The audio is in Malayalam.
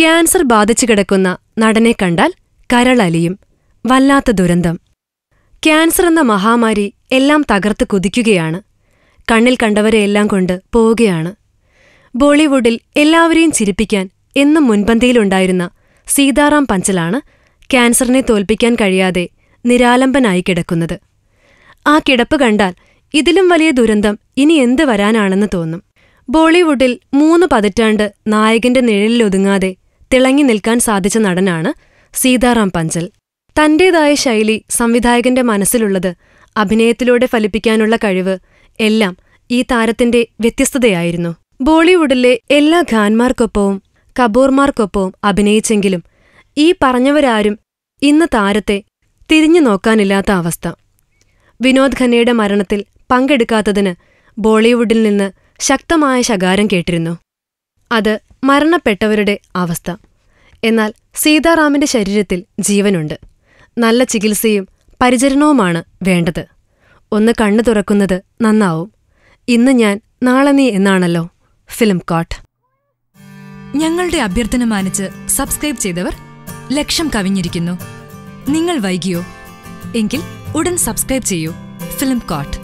ക്യാൻസർ ബാധിച്ചു കിടക്കുന്ന നടനെ കണ്ടാൽ കരളലിയും. വല്ലാത്ത ദുരന്തം. ക്യാൻസർ എന്ന മഹാമാരി എല്ലാം തകർത്ത് കുതിക്കുകയാണ്. കണ്ണിൽ കണ്ടവരെയെല്ലാം കൊണ്ട് പോവുകയാണ്. ബോളിവുഡിൽ എല്ലാവരെയും ചിരിപ്പിക്കാൻ എന്നും മുൻപന്തിയിലുണ്ടായിരുന്ന സീതാറാം പഞ്ചലാണ് ക്യാൻസറിനെ തോൽപ്പിക്കാൻ കഴിയാതെ നിരാലംബനായി കിടക്കുന്നത്. ആ കിടപ്പ് കണ്ടാൽ ഇതിലും വലിയ ദുരന്തം ഇനി എന്ത് വരാനാണെന്ന് തോന്നും. ബോളിവുഡിൽ മൂന്ന് പതിറ്റാണ്ട് നായകന്റെ നിഴലിലൊതുങ്ങാതെ തിളങ്ങി നിൽക്കാൻ സാധിച്ച നടനാണ് സീതാറാം പഞ്ചൽ. തന്റേതായ ശൈലി സംവിധായകന്റെ മനസ്സിലുള്ളത് അഭിനയത്തിലൂടെ ഫലിപ്പിക്കാനുള്ള കഴിവ് എല്ലാം ഈ താരത്തിന്റെ വ്യത്യസ്തതയായിരുന്നു. ബോളിവുഡിലെ എല്ലാ ഖാൻമാർക്കൊപ്പവും കപൂർമാർക്കൊപ്പവും അഭിനയിച്ചെങ്കിലും ഈ പറഞ്ഞവരാരും ഇന്ന് താരത്തെ തിരിഞ്ഞു നോക്കാനില്ലാത്ത അവസ്ഥ. വിനോദ് ഖന്നയുടെ മരണത്തിൽ പങ്കെടുക്കാത്തതിന് ബോളിവുഡിൽ നിന്ന് ശക്തമായ ശകാരം കേട്ടിരുന്നു. അത് മരണപ്പെട്ടവരുടെ അവസ്ഥ. എന്നാൽ സീതാറാമിന്റെ ശരീരത്തിൽ ജീവനുണ്ട്. നല്ല ചികിത്സയും പരിചരണവുമാണ് വേണ്ടത്. ഒന്ന് കണ്ണു തുറക്കുന്നത് നന്നാവും. ഇന്ന് ഞാൻ നാളെ നീ എന്നാണല്ലോ? Film court. ഞങ്ങളുടെ അഭ്യർത്ഥന മാനിച്ച് സബ്സ്ക്രൈബ് ചെയ്തവർ ലക്ഷം കവിഞ്ഞിരിക്കുന്നു. നിങ്ങൾ വൈകിയോ? എങ്കിൽ ഉടൻ സബ്സ്ക്രൈബ് ചെയ്യൂ. Film court.